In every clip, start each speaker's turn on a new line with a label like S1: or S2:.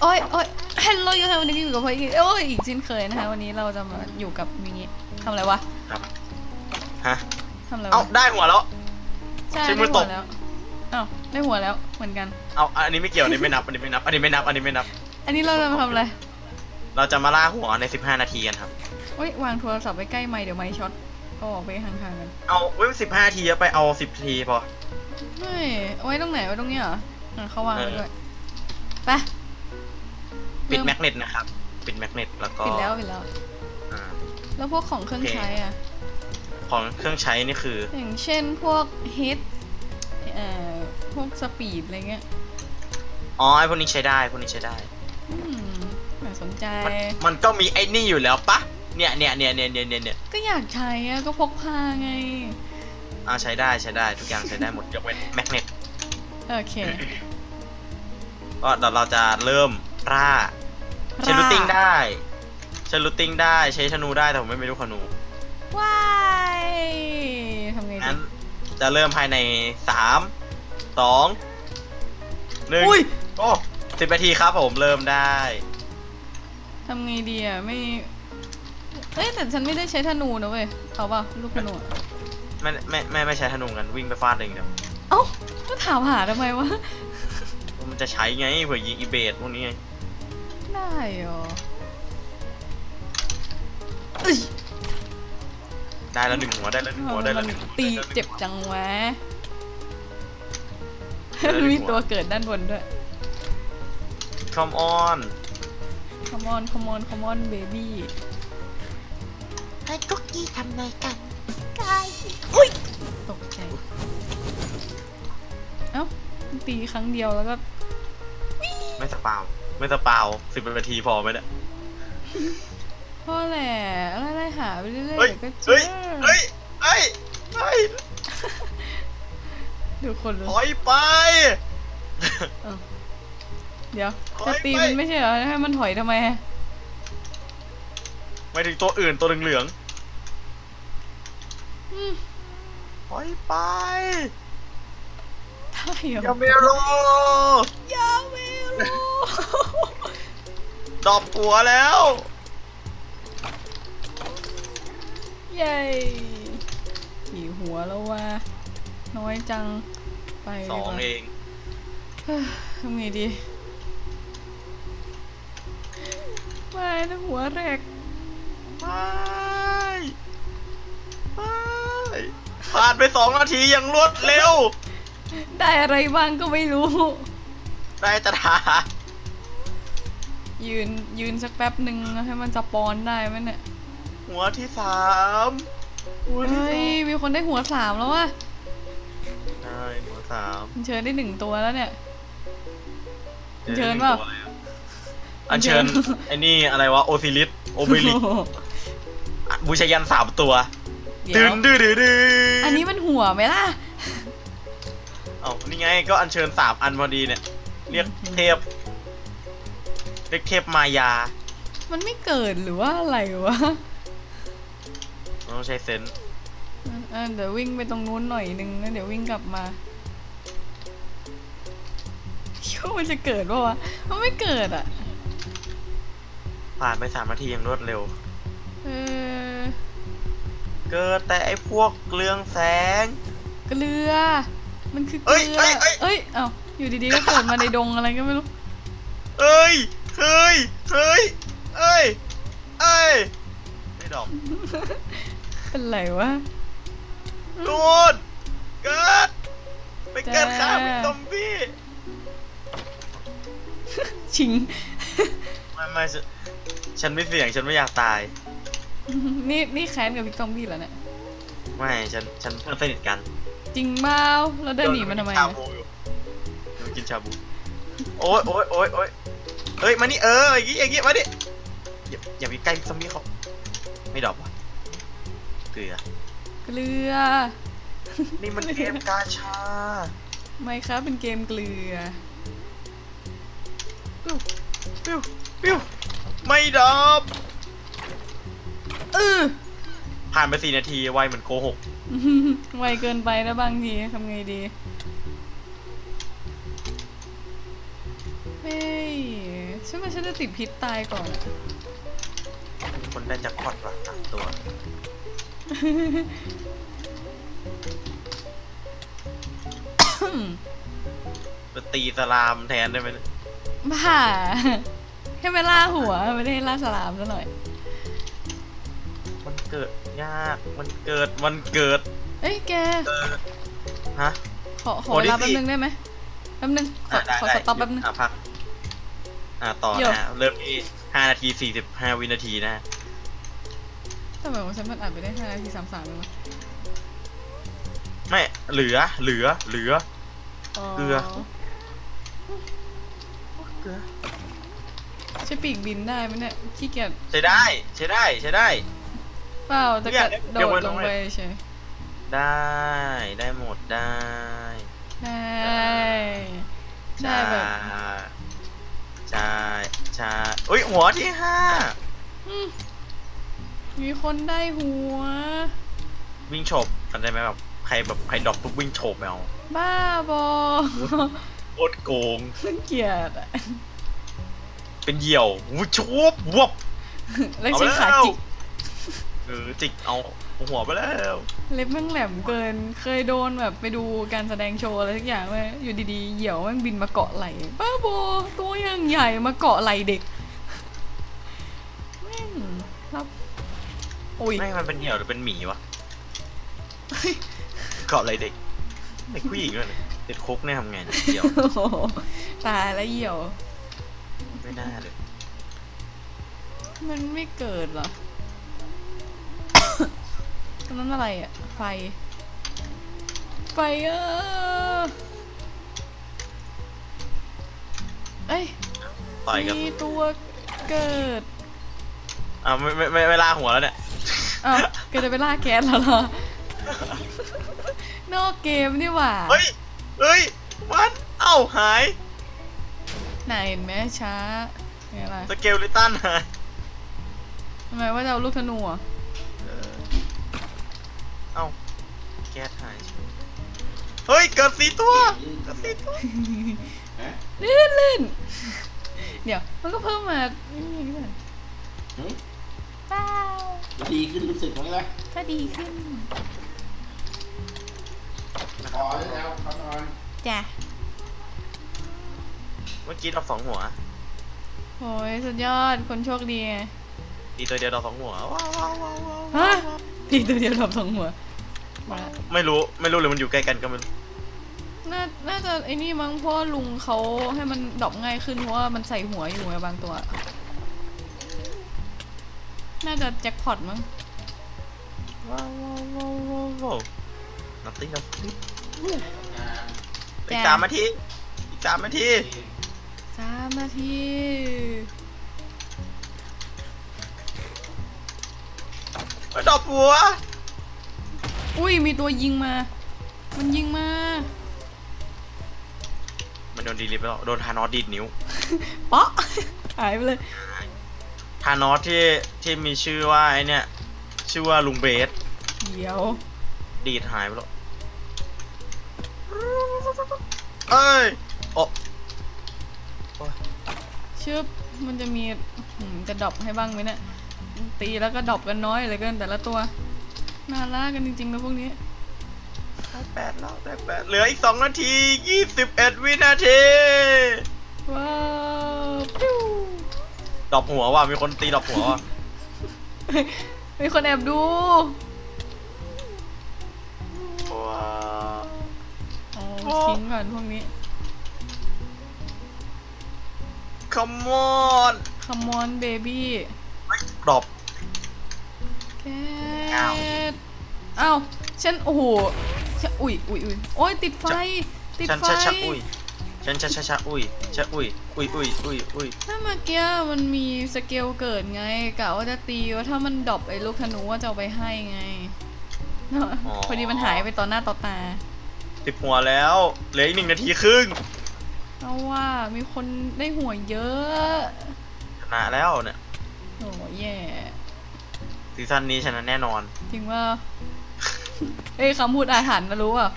S1: โอ้ยโอ้ยฮัลโหลยูทูบวันนี้ก็อยู่กับพ่ออีกโอ้ยอีกเช่นเคยนะคะวันนี้เราจะมาอยู่กับมินิทำอะไรวะ
S2: ครับฮะ
S1: ทำอะไร
S2: เอ้าวะได้หัวแล้ว
S1: ใช่
S2: ใช้มื
S1: ได้
S2: อต
S1: หัว
S2: บ
S1: แล้วอ้าวได้หัวแล้วเหมือนกัน
S2: เอาอันนี้ไม่เกี่ยวอันนี้ไม่นับอันนี้ไม่นับอันนี้ไม่นับอันนี้ไม่นับ
S1: อันนี้เราจะมาทำอะไร
S2: เราจะมาล่าหัวใน 15 นาทีกันครับ
S1: โอ้ยวางโทรศัพท์ไว้ใกล้ไมค์เดี๋ยวไมค์ช็อตเอาออกไปห่างๆกัน
S2: เอาเว้ยสิบห้านาทีแล้วไปเอาสิบนาทีพอ
S1: เฮ้ยเอาไว้ตรงไหนไว้ตรงนี้เหรออะเขาวางไว้ด้วยไป
S2: ปิด
S1: เริ่
S2: แมกเนตนะครับ ปิดแมกเนตแล้วก็
S1: ปิดแล้วปิดแล้ว
S2: อ่า
S1: แล้วพวกของเครื่อง
S2: โอเค
S1: ใช้อะ
S2: ของเครื่องใช้นี่คือ
S1: อย่างเช่นพวกฮิตเอ่อพวกสปีดอะไรเงี้ย
S2: อ๋อไอพวกนี้ใช้ได้พวกนี้ใช้ได้
S1: อืมน่าสนใจ
S2: มันมันก็มีไอ้นี่อยู่แล้วปะเนี่ยเนี่ยเนี่ยเนี่ยเนี่ยเนี่ยเนี่ย
S1: ก็อยากใช้อะก็พกพาไง
S2: อ่าใช้ได้ใช้ได้ทุกอย่างใช้ได้หมดยกเว้นแมกเนต
S1: โอเค
S2: ก็เดี๋ยวเราจะเริ่มร่า ใช้ลูตติ้งได้ใช้ลูตติ้งได้ใช้ธนูได้แต่ผมไม่มีลูกธนู
S1: ว้ายทำไงดี
S2: งั้นจะเริ่มภายในสามสองหนึ่ง
S1: อุ้ย
S2: โอ้สิบนาทีครับผมเริ่มได้
S1: ทำไงดีอะไม่เอ้ยแต่ฉันไม่ได้ใช้ธนูนะเว้ยเอาเปล่าลูกธนูอะ
S2: ไม่ไม่ไม่ไม่ใช้ธนูกันวิ่งไปฟาดเองเดี๋ยว
S1: เอ้าก็ถามหาทำไมวะ
S2: มันจะใช้ไงเผื่อยิงอีเบดพวกนี้ไง
S1: ได้เหรอเอ้ย
S2: ได้แล้วหนึ่งหัวได้แล้วหนึ่งหัวได้แล้วหนึ่งหัว
S1: ตี
S2: ได้แล้วหนึ่งหัว
S1: เจ็บจังวะ
S2: ได้แล้วหนึ่งหัว
S1: มีตัวเกิดด้านบนด้วย
S2: come on
S1: come on come on come on baby
S3: ไอ้กุ๊กกี้ทำไงกันกาย
S1: ตกใจ เอ้า ตีครั้งเดียวแล้วก็
S2: ไม่สปาว ไม่สปาวสิบนาทีพอไหมเนี่ย
S1: พ่อแหละไล่ๆหาไปเรื่อย
S2: เฮ้ย
S1: ๆเดี๋ยวก็เจ
S2: เฮ้ย
S1: อ
S2: เฮ้ย เฮ้ย เฮ้ย
S1: ดูคนเล
S2: ถ
S1: ย
S2: อยไป
S1: เอ้าเดี๋ยว
S2: ถอย
S1: จะตี
S2: ไป
S1: มันไม่ใช่เหรอให้มันถอยทำไมฮะ
S2: ไม่ถึงตัวอื่นตัวเหลือง
S1: อืม
S2: ๆถอยไป
S1: ได้เหร
S2: ยา
S1: อ
S2: เมโร
S1: ยาเมโล
S2: ดอบหัวแล้ว
S1: เย้ขี่หัวแล้วว่า น้อยจัง ไป
S2: ส
S1: ดี
S2: อกง
S1: ว่า
S2: เอง
S1: เฮ้ยทำไงดีไม่นะหัวแรก
S2: ไม่ไม่ผ่านไปสองนาทีอย่างรวดเร็ว
S1: ได้อะไรบ้างก็ไม่รู้
S2: ได้จะทา
S1: ยืนยืนสักแป๊บหนึ่งให้มันจะปอนได้ไหมเนี่ย
S2: หัวที่สามหัวที่
S1: เฮ้
S2: สายม
S1: มีคนได้หัวสามแล้ววะ
S2: ได้หัวสาม
S1: เชิญได้หนึ่งตัวแล้วเนี่ย เชิญเปล่า
S2: ตัวอะไรอะอันเชิญไอ้นี่อะไรวะ โอซิลิสโอเบลิก
S1: โอ้โห
S2: บูชายันสามตัว
S1: เดี๋
S2: ดื
S1: ยวน
S2: ดื้อดื้อดื้อ
S1: อั
S2: อั
S1: นนี้มันหัวไหมล่ะ
S2: เอ้านี่ไงก็อันเชิญสามอันพอดีเนี่ย เรียกเทพ เรียกเทพมายา
S1: มันไม่เกิดหรือว่าอะไรวะ
S2: ต้องใช้เซนส์
S1: เออเดี๋ยววิ่งไปตรงนู้นหน่อยนึงแล้วเดี๋ยววิ่งกลับมาคิดว่ามันจะเกิดปะวะ มันไม่เกิดอะ
S2: ผ่านไปสามนาทีอย่างรวดเร็ว
S1: เออ
S2: เกิดแต่ไอ้พวกเรืองแสง
S1: เกลือ มันคือเก
S2: เอ้
S1: ลื
S2: ย
S1: อ
S2: เอ้ยเอ้ย
S1: เอ้ย เอ้าอยู่ดีๆก็เกิดมาในดงอะไรก็ไม่รู้
S2: เอ้ย เฮ้ย เฮ้ย เอ้ย เอ้ย ไม่ดอก
S1: เป็นไรวะ
S2: นูนเกิดไปเกิดข้าม
S1: จ้า
S2: ซอมบี้
S1: ชิง
S2: ไม่ไม่ฉันฉันไม่เสี่ยงฉันไม่อยากตาย
S1: นี่นี่แค้นกับพิกซอมบี้แล้วเนี่ย
S2: ไม่ฉันฉันเพื่อนสนิทกัน
S1: จริงเปล่าแล้วเดินหนีมันทำไม
S2: ชา
S1: อะ
S2: บูอยู่เดี๋ยวกินชาบู โอ๊ยโอ๊ยโอ๊ยโอ๊ย เอ้ยมานี่เอออย่างงี้อย่างงี้มาดิอย่าอย่าไปใกล้ซอมบี้เขาไม่ดอกวะเกลือ
S1: เกลือ
S2: นี่มันเกมกาชา
S1: ไม่ครับเป็นเกมเกลือ
S2: ปิ้วปิ้วปิ้วไม่ดอบ
S1: เออ
S2: ผ่านไปสี่นาทีไวเหมือนโกหก
S1: ไวเกินไปนะบางทีทำไงดี ช่ไหมฉันจะติดพิษตายก่อนอะ
S2: คนได้แจ็คพอตว่ะสามตัวไปตีสลามแทนได้ไหมเนี่ย
S1: บ้าแค่ไปล่าหัวไม่ได้ล่าสลามซะหน่อย
S2: มันเกิดยาก มันเกิด มันเกิด
S1: เอ้ยแก
S2: ฮะ
S1: ขอขอ
S2: โอ้
S1: เวลา
S2: ดิ
S1: แป๊บ
S2: สิ
S1: นึงได้ไหมแป๊บนึงขอ
S2: อะได้
S1: ขอ
S2: ได้
S1: สต็อปแป๊บนึง
S2: อะพัก อะต่อ
S1: เดี๋ยว
S2: นะฮะเริ่มที่ห้านาทีสี่สิบห้าวินาทีนะฮะ
S1: ทำไมของฉันมันอ่านไปได้ห้านาทีสามสามเลยวะ
S2: ไม่เหลือเหลือเหลือ เกลือเกลือ
S1: ใช้ปีกบินได้ไหมเนี่ยขี้เกียจ
S2: ใช้ได้ใช้ได้ใช้ได้
S1: เปล่าจะกระ
S2: เดี๋
S1: โด
S2: ยว
S1: ด
S2: เดี๋ยว
S1: ลงไปเฉย
S2: ได้ได้หมดได้
S1: ได้ ได้แบบ
S2: ใช่ ใช่อุ้ยหัวที่ห้า
S1: อืมมีคนได้หัว
S2: วิ่งโฉบกันได้ไหมแบบใครแบบใครดรอปปุ๊บวิ่งโฉบไปเอา
S1: บ้าบอ
S2: โคตรโกง
S1: เกลียดอะ
S2: เป็นเหยี่ยววุ้ชบวับ
S1: แล้ว
S2: เอา
S1: ใช้
S2: แล้ว
S1: ขาจิก
S2: เออจิกเอา หัวไปแล้ว
S1: เล็บแม่งแหลมเกิน เคยโดนแบบไปดูการแสดงโชว์อะไรทุกอย่างเว้ยอยู่ดีๆ เหยี่ยวแม่งบินมาเกาะไหล่บ้าบอตัวอยังใหญ่มาเกาะไหล่เด็กแม่งรับอุ้ย
S2: ไม่งมันเป็นเหยี่ยวหรือเป็นหมีวะเกาะอะไรเด็กเด็กผู้หญิงด้วยเนี่ยติดคุกเนี่ยทำไงเนี่ยเหยี่ยว
S1: โอ้โหตายแล้วเหยี่ยว
S2: ไม่น่าเลย
S1: มันไม่เกิดเหรอตรง นั้นอะไรอะไฟ ไฟเออเอ้ย
S2: ต่อยกัน
S1: มีตัวเกิด
S2: อ่าไม่ไม่ไม่ไม่ล่าหัวแล้วเนี่ย
S1: อ้าวแกจะไปล่าแก๊สแล้วเหรอ นอกเกมนี่หว่า
S2: เฮ้ยเฮ้ยมันเอ้าหาย
S1: ไหนเห็นไหมช้าไงล่ะ
S2: สเกลลิตันหาย
S1: ทำไมว่าจะเอาลูกธนูเหรอะ
S2: เฮ้ย เกิดสีตัว เกิดสีตัว
S1: ลื่นลื่นเดี๋ยว มันก็เพิ่มมานี่นี่ก่อน
S4: หืม
S1: เปล่า
S4: ดีขึ้นรู้สึกไหมล่ะ
S1: ก็ดีขึ้น
S4: พอได้แล้วเขานอน
S1: จ้ะ
S2: เมื่อกี้ดอกสองหัว
S1: โอ้ยสุดยอดคนโชคดีไง
S2: ตีตัวเดียวดอกสองหัวว้าวว้าวว้าวว้าว
S1: ฮะทีตัวเดียวทำสองหัวมา
S2: ไม่รู้ ไม่รู้เลยมันอยู่ใกล้กันก็ไม่รู้
S1: น่าน่าจะไอ้นี่มั้งเพราะว่าลุงเขาให้มันดรอปง่ายขึ้นเพราะว่ามันใส่หัวอยู่ไงบางตัว น่าจะแจ็คพอตมั้ง
S2: ว้าวว้าวว้าวว้าวว้าวนับติ้งนับติ้งอีกสามนาทีอีกสามนาที
S1: สามนาที
S2: ไปดอกหัว
S1: อุ้ยมีตัวยิงมา มันยิงมา
S2: มันโดนดีลิฟต์แล้วโดนทานอสดีดนิ้ว
S1: เป๊ะหายไปเลย
S2: ทานอสที่ที่มีชื่อว่าไอเนี่ยชื่อว่าลุงเบส
S1: เดี๋ยว
S2: ดีดหายไปแล้วเอ้ยโอ้
S1: ชึบมันจะมีหืมจะดรอปให้บ้างไหมเนี่ยตีแล้วก็ดรอปกันน้อยเหลยเกินแต่ละตัวน่ารักกันจริงๆนะพวกนี้
S2: ได้แปดแล้วได้แปดเหลืออีกสองนาทียี่สิบเอ็ดวินาที
S1: ว้าวปิ้ว
S2: ดอกหัวว่ะมีคนตีดอกหัวว่ะ
S1: มีคนแอบดู
S2: ว้าว
S1: โอ้ทิ้งก่อนพวกนี้
S2: คัมมอน
S1: Come on baby
S2: ดรอป
S1: แก
S2: อ้าว
S1: เอ้าฉัน โอ้โห ฉันอุ้ยอุ้ยอุ้ยโอ้ยติดไฟ ติด
S2: ฉัน
S1: ไฟ
S2: ชะชะอุ้ยฉันชะชะชะอุ้ยชะอุ้ยอุ้ยอุ้ยอุ้ยอุ้ย
S1: ถ้าเมื่อกี้มันมีสเกลเกิดไงกะว่าจะตีว่าถ้ามันดรอปไอ้ลูกธนูว่าจะเอาไปให้ไงพอดีมันหายไปต่อหน้าต่อตา
S2: ติดหัวแล้วเหลืออีกหนึ่งนาทีครึ่ง
S1: เอาว่ามีคนได้หัวเยอะ
S2: ชนะแล้วเนี่ย
S1: โอ้แย่
S2: ซีซั่นนี้ชนะแน่นอน
S1: จริงว่า เอ้ยคำพูดอาถรรพ์นะรู้เปล่า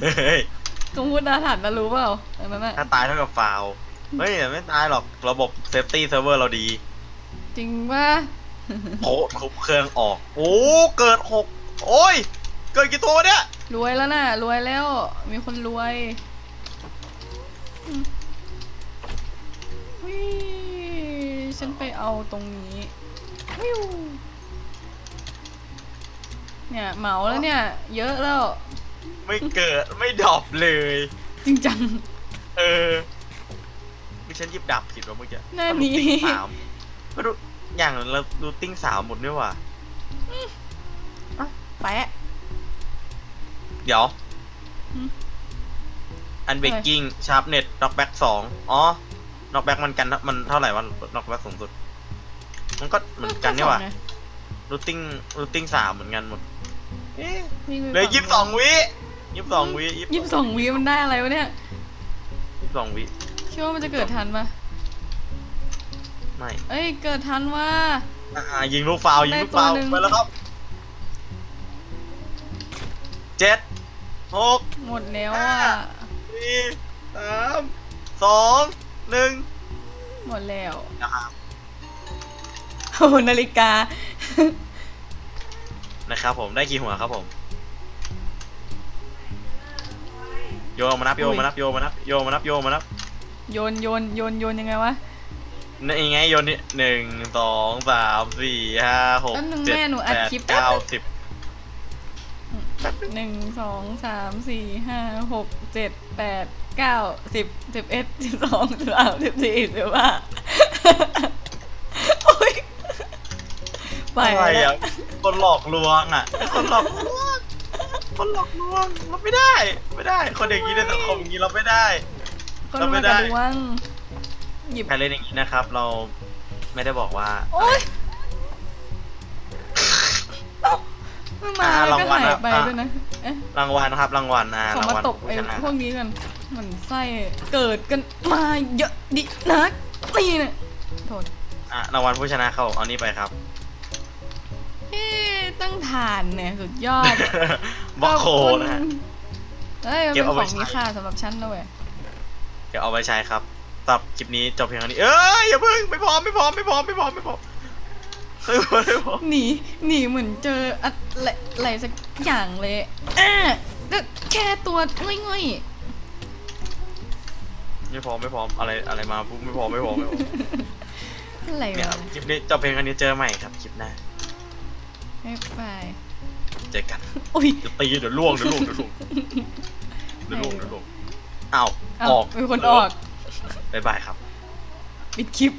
S2: เฮ้ยเฮ้ย
S1: คำพูดอาถรรพ์นะรู้เปล่าอันนั้นอะ
S2: ถ้าตายเท่ากับฟาวล์เฮ้ยไม่ตายหรอกระบบเซฟตี้เซิร์ฟเวอร์เราดี
S1: จริงปะ
S2: โอ้ทุบเครื่องออก โอ้ เกิดหกโอ้ย เกิดกี่ตัวเนี่ย
S1: รวยแล้วน่ะ รวยแล้ว มีคนรวยอืมวิฉันไปเอาตรงนี้วิว เนี่ยเหมาแล้วเนี่ย เยอะแล้ว
S2: ไม่เกิดไม่ดรอปเลย
S1: จริงจัง
S2: เออมีฉันหยิบดาบผิดวะเมื่อกี้
S1: หน้านี้
S2: รูติ้งสามก็ดูอย่างเราดูติ้งสามหมดด้วยว่ะ
S1: แปะ
S2: เดี๋ยว
S1: อืม
S2: อันเบกกิ้งชาร์ปเน็ตน็อกแบ็กสองอ๋อน็อกแบ็กมันกันมันเท่าไหร่วะน็อกแบ็กสูงสุด มันก็เหมือนกันนี่ว่ะ
S1: ไง
S2: รูติ้งรูติ้งสามเหมือนกันหมด เอ๊ะ
S1: วิ่งไป
S2: เหลย
S1: ฝั่
S2: ยี่สิบสองวิยี่สิบสองวิ
S1: ยี่สิบสองวิมันได้อะไรวะเนี่ย
S2: ยี่สิบสองวิ
S1: คิดว่ามันจะเกิดทันปะ
S2: ไม่
S1: เอ้ยเกิดทันว่า
S2: อ่ายิงลูกฟาวล์ยิงลูกฟาวล์
S1: ได้ตัวหนึ่ง
S2: ไปแล้วครับเจ็ดหก
S1: หมดแล้วอะ
S2: สี่สามสองหนึ่ง
S1: หมดแล้ว
S2: นะครับ
S1: โอ้โหนาฬิกา
S2: นะครับผมได้กี่หัวครับผมโยนมานับโยนมานับโยนมานับโยนมานับโยนมานับ
S1: โยนโยนโยนโยนยังไงวะ
S2: นี่ไงโยนนี่หนึ่งสองสามสี่ห้าหก
S1: แป๊บนึง
S2: เจ็ด
S1: แม่หนูอัด
S2: แปด
S1: คลิปแป๊บ
S2: เก้าสิบ
S1: หนึ่งสองสามสี่ห้าหกเจ็ดแปดเก้าสิบสิบเอ็ดสิบสองสิบสามสิบสี่สิบห้าโอ๊ย ไป
S2: อะไร
S1: แล้ว
S2: อะคนหลอกลวงอะคนหลอกลวงคนหลอกลวงเราไม่ได้ ไม่ได้ คนอย่างนี้ในสังคมอย่างนี้เราไม่ได้
S1: คน
S2: เราไม่
S1: มาก
S2: ได้
S1: ระดวงหยิบ
S2: ใครเล่นอย่างนี้นะครับ เราไม่ได้บอกว่า
S1: โอ๊ยมันมา
S2: อ่า
S1: แล้วก็
S2: รางวัล
S1: หาย
S2: อะ
S1: ไป
S2: อะ
S1: ด้วยนะ เอ๊ะ
S2: รางวัลนะครับ รางวัลอ่า
S1: ขอ
S2: ราง
S1: มา
S2: วัล
S1: ตบ
S2: ผู้
S1: ไอ้
S2: ชนะ
S1: พวกนี้กันเหมือนไส้เกิดกันมาเยอะดินักนี่เนี่ยโทษ
S2: อะรางวัลผู้ชนะเขาเอานี่ไปครับ
S1: เอ๊ะ ตั้งฐานเนี่ยสุดยอด
S2: บล็อกโค
S1: ขบณ
S2: นะฮะ
S1: เอ้ยมัน
S2: เก็
S1: เป็
S2: บ
S1: น
S2: เอา
S1: ข
S2: ไว้
S1: องมี
S2: ใช้
S1: ค่าสำหรับฉันนะเว้ย
S2: เดี๋ยวเอาไปใช้ครับสำหรับคลิปนี้จบเพียงเท่านี้ เอ้ยอย่าเพิ่งไม่พร้อมไม่พร้อมไม่พร้อมไม่พร้อมไม่พร้อมไม่พร้อมไม่พร้อม
S1: หนีหนีเหมือนเจออะไรอะไรสักอย่างเลยอะก็แค่ตัวง่อย
S2: ไม่พร้อมไม่พร้อมอะไรอะไรมาปุ๊บไม่พร้อมไม่พร้อมไม่พร้อม
S1: ๆอะไร
S2: เนี่ยควะรับคลิปนี้จบเพียงเท่านี้เจอใหม่ครับคลิปหน้า
S1: ไม่ไป
S2: เจอกัน
S1: อุ้ย
S2: เดี๋ยวตีเดี๋ยวล่วงเดี๋ยวล่วงเดี๋ยวล่วงเดี๋ยวล่วงเดี๋ยวล่วงอ้าว
S1: เอ้า
S2: ออก
S1: มีคนออก
S2: บ๊ายบายครับ
S1: ปิดคลิป